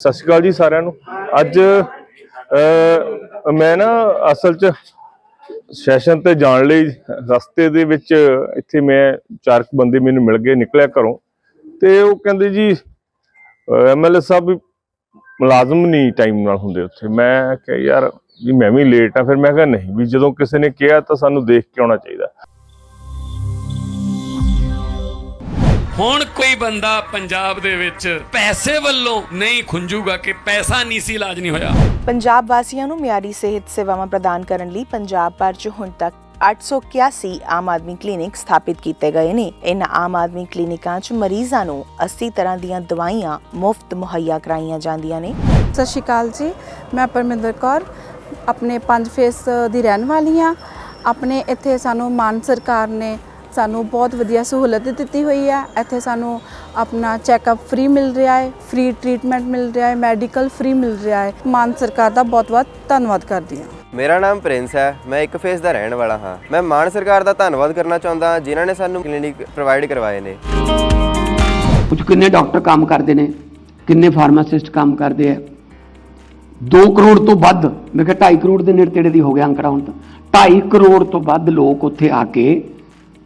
ਸਤਿ ਸ਼੍ਰੀ ਅਕਾਲ ਜੀ ਸਾਰਿਆਂ ਨੂੰ। ਅੱਜ ਮੈਂ ਨਾ ਅਸਲ 'ਚ ਸੈਸ਼ਨ ਤੇ ਜਾਣ ਲਈ ਰਸਤੇ ਦੇ ਵਿੱਚ ਇੱਥੇ ਮੈਂ ਚਾਰ ਕੁ ਬੰਦੇ ਮੈਨੂੰ ਮਿਲ ਗਏ, ਨਿਕਲਿਆ ਘਰੋਂ। ਤੇ ਉਹ ਕਹਿੰਦੇ ਜੀ ਐਮਐਲਏ ਸਾਹਿਬ ਵੀ ਮੁਲਾਜ਼ਮ ਨਹੀਂ ਟਾਈਮ ਨਾਲ ਹੁੰਦੇ ਉੱਥੇ। ਮੈਂ ਕਿਹਾ, ਯਾਰ ਵੀ ਮੈਂ ਵੀ ਲੇਟ ਆ। ਫਿਰ ਮੈਂ ਕਿਹਾ, ਨਹੀਂ ਵੀ ਜਦੋਂ ਕਿਸੇ ਨੇ ਕਿਹਾ ਤਾਂ ਸਾਨੂੰ ਦੇਖ ਕੇ ਆਉਣਾ ਚਾਹੀਦਾ। ਹੁਣ ਕੋਈ ਬੰਦਾ ਪੰਜਾਬ ਦੇ ਵਿੱਚ ਪੈਸੇ ਵੱਲੋਂ ਨਹੀਂ ਖੁੰਝੂਗਾ ਕਿ ਪੈਸਾ ਨਹੀਂ ਸੀ ਇਲਾਜ ਨਹੀਂ ਹੋਇਆ। ਪੰਜਾਬ ਵਾਸੀਆਂ ਨੂੰ ਮਿਆਰੀ ਸਿਹਤ ਸੇਵਾਵਾਂ ਪ੍ਰਦਾਨ ਕਰਨ ਲਈ ਪੰਜਾਬ ਭਰ 'ਚ ਹੁਣ ਤੱਕ 881 ਆਮ ਆਦਮੀ ਕਲੀਨਿਕ ਸਥਾਪਿਤ ਕੀਤੇ ਗਏ ਨੇ। ਇਨ੍ਹਾਂ ਆਮ ਆਦਮੀ ਕਲੀਨਿਕਾਂ 'ਚ ਮਰੀਜ਼ਾਂ ਨੂੰ 80 ਤਰ੍ਹਾਂ ਦੀਆਂ ਦਵਾਈਆਂ ਮੁਫਤ ਮੁਹੱਈਆ ਕਰਾਈਆਂ ਜਾਂਦੀਆਂ ਨੇ। ਸਤਿ ਸ਼੍ਰੀ ਅਕਾਲ ਜੀ ਮੈਂ ਪਰਮਿੰਦਰ ਕੌਰ ਆਪਣੇ ਪੰਜ ਫੇਸ ਦੀ ਰਹਿਣ ਵਾਲੀ ਹਾਂ। ਆਪਣੇ ਇੱਥੇ ਸਾਨੂੰ ਮਾਨ ਸਰਕਾਰ ਨੇ ਸਾਨੂੰ ਬਹੁਤ ਵਧੀਆ ਸਹੂਲਤ ਦਿੱਤੀ ਹੋਈ ਹੈ। ਇੱਥੇ ਸਾਨੂੰ ਆਪਣਾ ਚੈੱਕਅਪ ਫ੍ਰੀ ਮਿਲ ਰਿਹਾ ਹੈ ਫ੍ਰੀ ਟ੍ਰੀਟਮੈਂਟ ਮਿਲ ਰਿਹਾ ਹੈ ਮੈਡੀਕਲ ਫ੍ਰੀ ਮਿਲ ਰਿਹਾ ਹੈ। ਮਾਨ ਸਰਕਾਰ ਦਾ ਬਹੁਤ-ਬਹੁਤ ਧੰਨਵਾਦ ਕਰਦੀ ਹਾਂ। ਮੇਰਾ ਨਾਮ ਪ੍ਰਿੰਸ ਹੈ ਮੈਂ ਇੱਕ ਫੇਸ ਦਾ ਰਹਿਣ ਵਾਲਾ ਹਾਂ। ਮੈਂ ਮਾਨ ਸਰਕਾਰ ਦਾ ਧੰਨਵਾਦ ਕਰਨਾ ਚਾਹੁੰਦਾ ਹਾਂ ਜਿਨ੍ਹਾਂ ਨੇ ਸਾਨੂੰ ਕਲੀਨਿਕ ਪ੍ਰੋਵਾਈਡ ਕਰਵਾਏ ਨੇ। ਕੁਝ ਕਿੰਨੇ ਡਾਕਟਰ ਕੰਮ ਕਰਦੇ ਨੇ ਕਿੰਨੇ ਫਾਰਮਾਸਿਸਟ ਕੰਮ ਕਰਦੇ ਆ। 2 ਕਰੋੜ ਤੋਂ ਵੱਧ ਮੈਂ ਕਿਹਾ 2.5 ਕਰੋੜ ਦੇ ਨੇੜੇ ਤੇੜੇ ਦੀ ਹੋ ਗਿਆ ਅੰਕੜਾ ਹੁਣ ਤਾਂ। 2.5 ਕਰੋੜ ਤੋਂ ਵੱਧ ਲੋਕ ਉੱਥੇ ਆ ਕੇ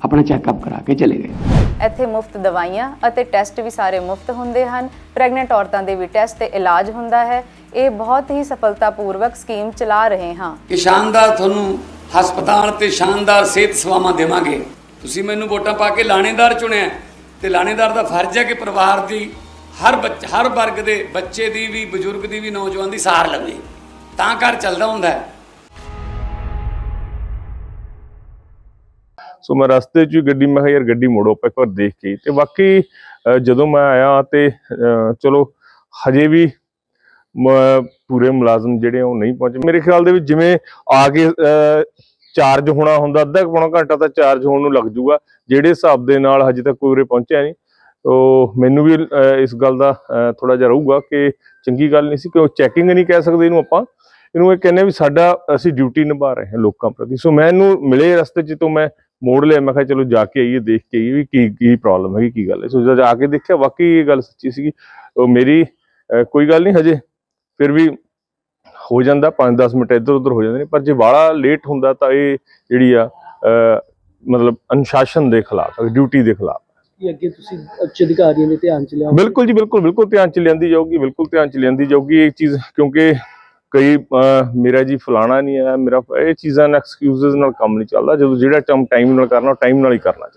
ਆਪਣਾ ਚੈੱਕਅਪ ਕਰਾ ਕੇ ਚਲੇ ਗਏ। ਇੱਥੇ ਮੁਫਤ ਦਵਾਈਆਂ ਅਤੇ ਟੈਸਟ ਵੀ ਸਾਰੇ ਮੁਫਤ ਹੁੰਦੇ ਹਨ। ਪ੍ਰੈਗਨੈਂਟ ਔਰਤਾਂ ਦੇ ਵੀ ਟੈਸਟ ਤੇ ਇਲਾਜ ਹੁੰਦਾ ਹੈ। ਇਹ ਬਹੁਤ ਹੀ ਸਫਲਤਾਪੂਰਵਕ ਸਕੀਮ ਚਲਾ ਰਹੇ ਹਾਂ। ਕਿ ਸ਼ਾਨਦਾਰ ਤੁਹਾਨੂੰ ਹਸਪਤਾਲ ਤੇ ਸ਼ਾਨਦਾਰ ਸਿਹਤ ਸੇਵਾਵਾਂ ਦੇਵਾਂਗੇ। ਤੁਸੀਂ ਮੈਨੂੰ ਵੋਟਾਂ ਪਾ ਕੇ ਲਾਣੇਦਾਰ ਚੁਣਿਆ ਤੇ ਲਾਣੇਦਾਰ ਦਾ ਫਰਜ਼ ਹੈ ਕਿ ਪਰਿਵਾਰ ਦੀ ਹਰ ਬੱਚ ਹਰ ਵਰਗ ਦੇ ਬੱਚੇ ਦੀ ਵੀ ਬਜ਼ੁਰਗ ਦੀ ਵੀ ਨੌਜਵਾਨ ਦੀ ਸਾਰ ਲਵੇ। ਤਾਂ ਘਰ ਚੱਲਦਾ ਹੁੰਦਾ ਹੈ। ਸੋ ਮੈਂ ਰਸਤੇ 'ਚ ਹੀ ਗੱਡੀ ਮੈਂ ਕਿਹਾ ਯਾਰ ਗੱਡੀ ਮੋੜੋ ਆਪਾਂ ਇੱਕ ਵਾਰ ਦੇਖ ਕੇ ਤੇ ਬਾਕੀ ਜਦੋਂ ਮੈਂ ਆਇਆ ਤੇ ਚਲੋ ਹਜੇ ਵੀ ਪੂਰੇ ਮੁਲਾਜ਼ਮ ਜਿਹੜੇ ਉਹ ਨਹੀਂ ਪਹੁੰਚੇ। ਮੇਰੇ ਖਿਆਲ ਦੇ ਵਿੱਚ ਜਿਵੇਂ ਆ ਕੇ ਚਾਰਜ ਹੋਣਾ ਹੁੰਦਾ ਅੱਧਾ ਪੌਣਾ ਘੰਟਾ ਤਾਂ ਚਾਰਜ ਹੋਣ ਨੂੰ ਲੱਗ ਜੂਗਾ। ਜਿਹੜੇ ਹਿਸਾਬ ਦੇ ਨਾਲ ਹਜੇ ਤੱਕ ਕੋਈ ਉਰੇ ਪਹੁੰਚਿਆ ਨਹੀਂ। ਤੋ ਮੈਨੂੰ ਵੀ ਅਹ, ਇਸ ਗੱਲ ਦਾ ਥੋੜਾ ਜਿਹਾ ਰਹੂਗਾ ਕਿ ਚੰਗੀ ਗੱਲ ਨਹੀਂ ਸੀ ਕਿ ਉਹ ਚੈਕਿੰਗ ਨਹੀਂ ਕਹਿ ਸਕਦੇ ਇਹਨੂੰ ਆਪਾਂ। ਇਹਨੂੰ ਇਹ ਕਹਿੰਦੇ ਵੀ ਸਾਡਾ ਅਸੀਂ ਡਿਊਟੀ ਨਿਭਾ ਰਹੇ ਹਾਂ ਲੋਕਾਂ ਪ੍ਰਤੀ। ਸੋ ਮੈਂ ਇਹਨੂੰ ਮਿਲੇ ਰਸਤੇ 'ਚ ਤੋਂ ਮੈਂ ਮੋੜ ਲਿਆ ਮੈਂ ਕਿਹਾ ਚਲੋ ਜਾ ਕੇ ਆਈਏ ਦੇਖ ਕੇ ਆਈਏ ਵੀ ਕੀ ਕੀ ਪ੍ਰੋਬਲਮ ਹੈਗੀ ਕੀ ਗੱਲ ਹੈ। ਸੋ ਜਦ ਜਾ ਕੇ ਦੇਖਿਆ ਵਾਕਈ ਇਹ ਗੱਲ ਸੱਚੀ ਸੀਗੀ। ਉਹ ਮੇਰੀ ਕੋਈ ਗੱਲ ਨਹੀਂ ਹਜੇ ਫਿਰ ਵੀ ਹੋ ਜਾਂਦਾ 5-10 ਮਿੰਟ ਇੱਧਰ ਉੱਧਰ ਹੋ ਜਾਂਦੇ ਨੇ ਪਰ ਜੇ ਬਾਹਲਾ ਲੇਟ ਹੁੰਦਾ ਤਾਂ ਇਹ ਜਿਹੜੀ ਆ ਮਤਲਬ ਅਨੁਸ਼ਾਸਨ ਦੇ ਖਿਲਾਫ ਡਿਊਟੀ ਦੇ ਖਿਲਾਫ। ਕਿ ਅੱਗੇ ਤੁਸੀਂ ਉੱਚ ਅਧਿਕਾਰੀਆਂ ਦੇ ਧਿਆਨ ਚ ਲਿਆਓ ਬਿਲਕੁਲ ਜੀ ਬਿਲਕੁਲ ਬਿਲਕੁਲ ਧਿਆਨ ਚ ਲਿਆਂਦੀ ਜਾਊਗੀ ਬਿਲਕੁਲ ਧਿਆਨ ਚ ਲਿਆਂਦੀ ਜਾਊਗੀ ਇਹ ਚੀਜ਼ ਕਿਉਂਕਿ ਕਈ ਮੇਰਾ ਜੀ ਫਲਾਣਾ ਨਹੀਂ ਹੈ, ਮੇਰਾ, ਇਹ ਚੀਜ਼ਾਂ ਨਾਲ ਐਕਸਕਿਊਜ਼ਸ ਨਾਲ ਕੰਮ ਨਹੀਂ ਚੱਲਦਾ, ਜਦੋਂ ਜਿਹੜਾ ਕੰਮ ਟਾਈਮ ਨਾਲ ਕਰਨਾ ਟਾਈਮ ਨਾਲ ਹੀ ਕਰਨਾ ਚਾਹੀਦਾ।